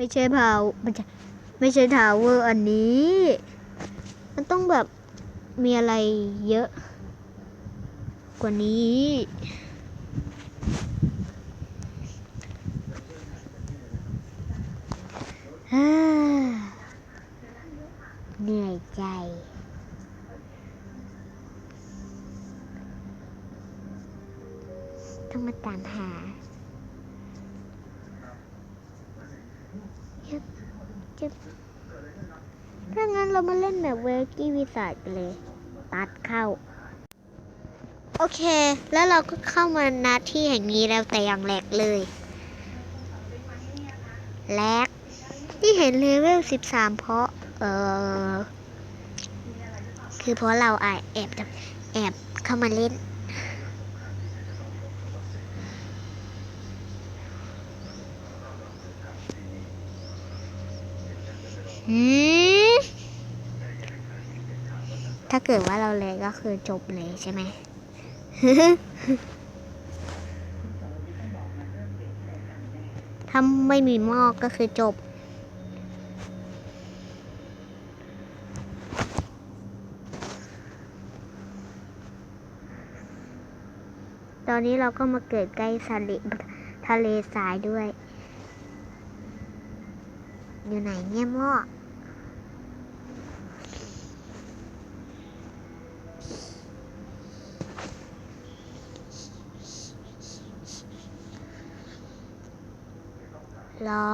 ไม่ใช่พาวไม่ใช่ไม่ใช่ทาวเวอร์อันนี้ มันต้องแบบมีอะไรเยอะ กว่านี้ เหนื่อยใจต้องมาตามหาจึ๊บ จึ๊บถ้างั้นเรามาเล่นแบบเวกี้วิสัทกันเลย ตัดเข้า โอเค แล้วเราก็เข้ามาณที่แห่งนี้แล้วแต่อย่างแรกเลยแรกที่เห็นเลเวล 13 เพราะ เออคือเพราะเราอแอบแอบเข้ามาเล่น หืมถ้าเกิดว่าเราเลยก็คือจบเลยใช่ไหมถ้าไม่มีหม้อก็คือจบ ตอนนี้เราก็มาเกิดใกล้ทะเลทะเลทรายด้วย อยู่ไหนเนี่ยหม้อ รอ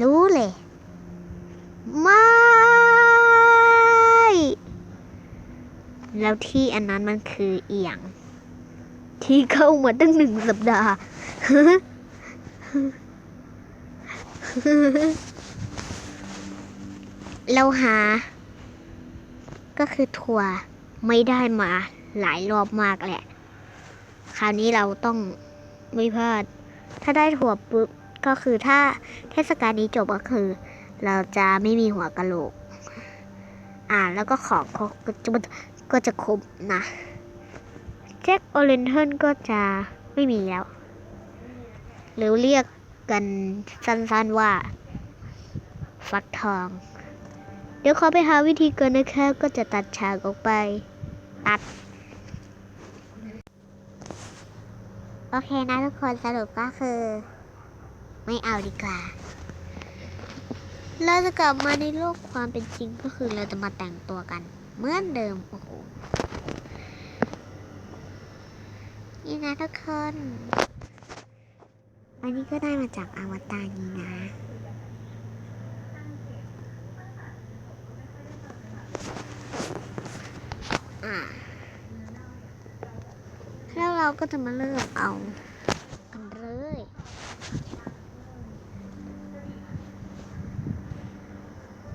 รู้เลยไม่แล้วที่อันนั้นมันคือเอียง ที่เข้ามาตั้งหนึ่งสัปดาห์ เราหา ก็คือถั่วไม่ได้มาหลายรอบมากแหละ คราวนี้เราต้องไม่พลาด ถ้าได้ถั่วปุ๊บก็คือถ้าเทศกาลนี้จบก็คือ เราจะไม่มีหัวกะโหลก อ่าแล้วก็ของก็จะก็จะครบนะแจ็คโอเรนเทิลก็จะไม่มีแล้ว หรือเรียกกันสั้นๆว่า ฟักทอง เดี๋ยวขอไปหาวิธีก่อนนะคะก็จะตัดฉากออกไป ตัด โอเคนะทุกคนสรุปก็คือ ไม่เอาดีกว่า เราจะกลับมาในโลกความเป็นจริงก็คือเราจะมาแต่งตัวกัน เหมือนเดิม โอ้โห นี่นะทุกคนอันนี้ก็ได้มาจากอวตารนี้นะ อ่าแล้วเราก็จะมาเลือกเอากันเลย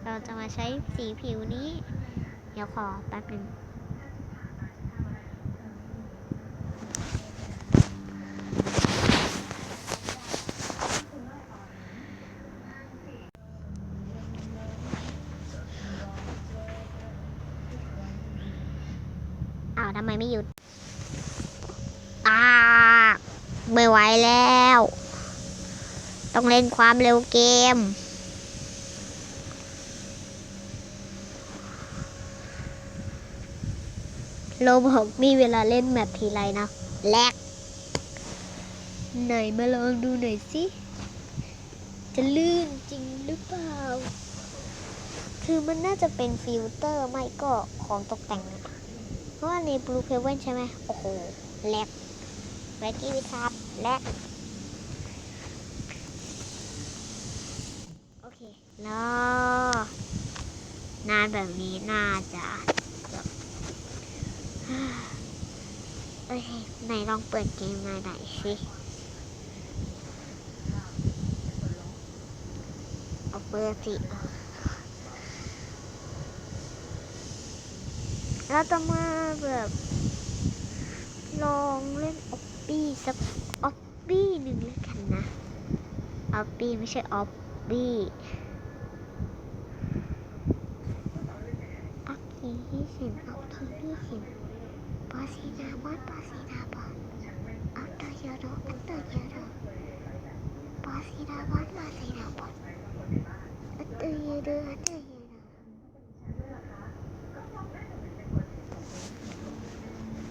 เราจะมาใช้สีผิวนี้ เดี๋ยวขอแป๊บหนึงาวทำไมไม่หยุดอาไม่ไหวแล้ว ต้องเล่นความเร็วเกม โลบอกมีเวลาเล่นแมปทีไรนะ แลกไหนมาลองดูหน่อยสิ จะลื่นจริงหรือเปล่า คือมันน่าจะเป็นฟิลเตอร์ไม่ก็ของตกแต่งอะ เพราะว่าใน Blue p a v e n ใช่ไหมโอ้โหแลกแลกกี้วิทับแลกโอเครอนานแบบนี้น่าจะโอเคไหนลองเปิดเกมมาหน่อยสิเอาเปิดสิเราจะมา แบบลองเล่นออปปี้สักออปปี้หนึ่งแล้วกันนะออปปี้ไม่ใช่ออปปี้ออปทีที่สิบเอาทีที่เสิบปาสีนาบอสปาสีนาบอสอัตเตอร์เยโรอัตเตอร์เยโรปาสีนาบอสปาสีนาบอสอัตเตอร์เยโรอัตเตอร์เยโร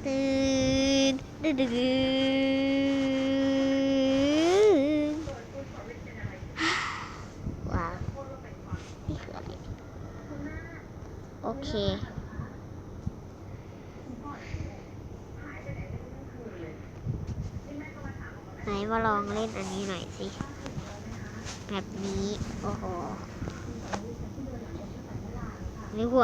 ตื่น ดึดึว้าวนี่คืออะไรโอเคไหนมาลองเล่นอันนี้หน่อยสิ แบบนี้ โอ้โหไม่ไหว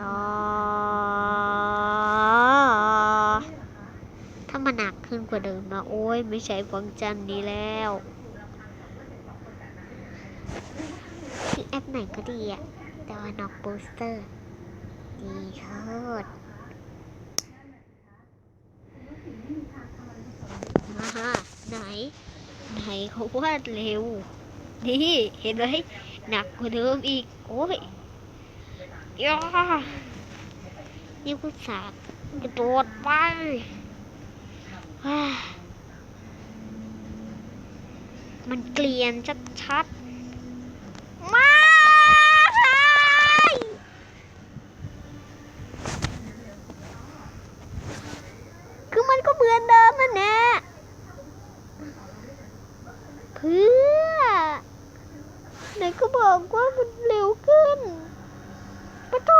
รอถ้ามันหนักขึ้นกว่าเดิมนะโอ้ยไม่ใช้ฟังก์ชันนี้แล้วคือแอปไหนก็ดีอะแต่ว่านอกโปสเตอร์ดีโคตรมาฮะไหน ไหนเขาวาดเร็ว นี่ เห็นไหมหนักกว่าเดิมอีก โอ้ย ย่านี่กูสาบกระโดดไปมันเกลียนชัดๆมาคือมันก็เหมือนเดิมมันแน่เพื่อไหนก็บอกว่ามันเร็วขึ้นปะโถ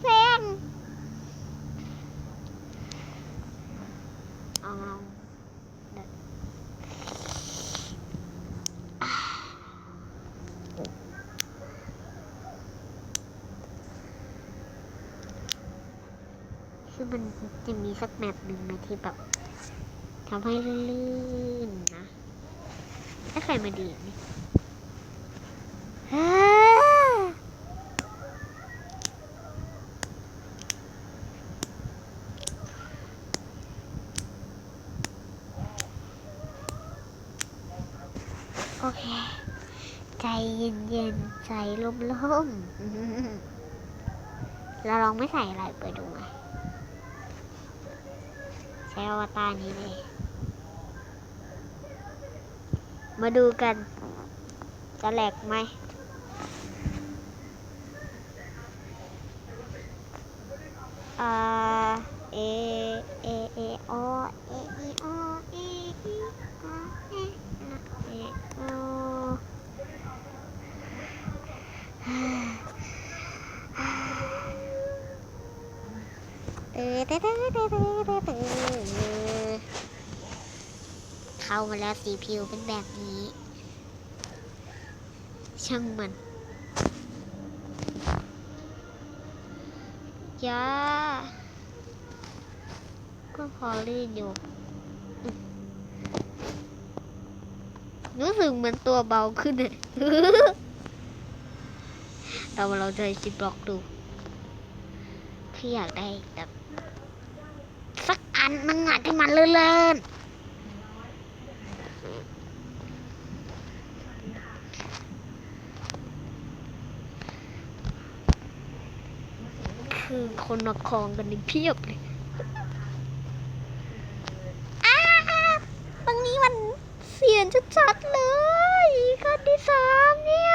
แซง อาลองคือมันจะมีสักแมปหนึ่งไหมที่แบบทำให้ลื่นๆนะถ้าใครมาดีนี่ฮ่าโอเค ใจเย็นๆใจล่มๆ เราลองไม่ใส่อะไรไปดูไหมใช้อวตารนี้เลย มาดูกัน จะแหลกไหมอ่าเอเอ เอโอเอเอโอเอเอโอเอเอโอ เออเข้ามาแล้วสีผิวเป็นแบบนี้ ช่างมันยาก็พอลื่นอยู่ รู้สึกเหมือนตัวเบาขึ้นเลยเรามาเราจะจิบล็อกดูที่อยากได้แบบ สันนึงอะที่มันเลื่อนคือคนมาคลองกันนี่เพียบเลยอ้าตรงนี้มันเสียนชัดๆเลยขั้นที่สามเนี่ย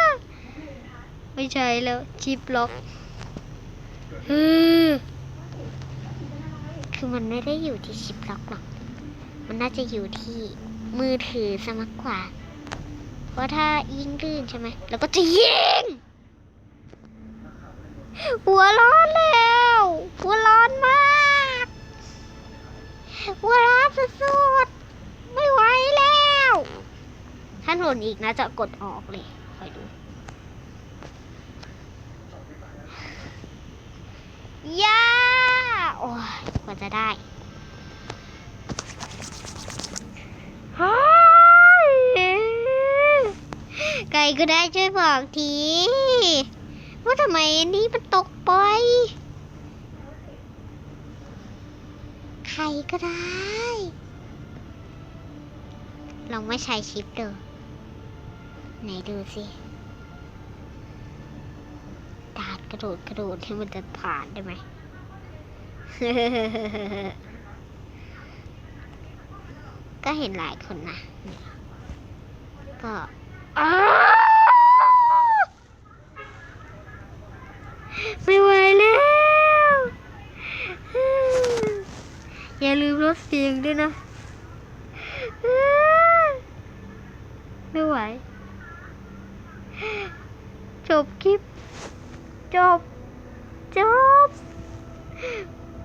ไม่ใช่แล้วชิปล็อกเออ คือมันไม่ได้อยู่ที่ชิปล็อกหรอก มันน่าจะอยู่ที่มือถือซะมากกว่า เพราะถ้ายิงลื่นใช่ไหม แล้วก็จะยิง หัวร้อนแล้ว หัวร้อนมาก หัวร้อนสุดๆ ไม่ไหวแล้ว ถ้าหล่นอีกนะจะกดออกเลย คอยดูย่าโอ้ย ว่าจะได้ฮ้ไก่ก็ได้ช่วยบอกที ว่าทำไมอันนี้มันตกไปใครก็ได้ ลองไม่ใช้ชิปดูไหนดูสิดาดกระโดดกระโดดที่มันจะผ่านได้ไหม ก็เห็นหลายคนนะ ก็ไม่ไหวแล้ว อย่าลืมลดเสียงด้วยนะ ไม่ไหว จบคลิป จบ จบ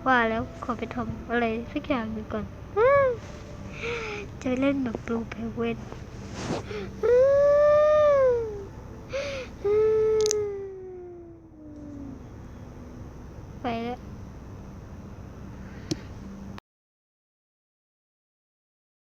ว่าแล้วขอไปทำอะไรสักอย่างหนึ่งก่อนจะเล่นแบบบลูเพเวน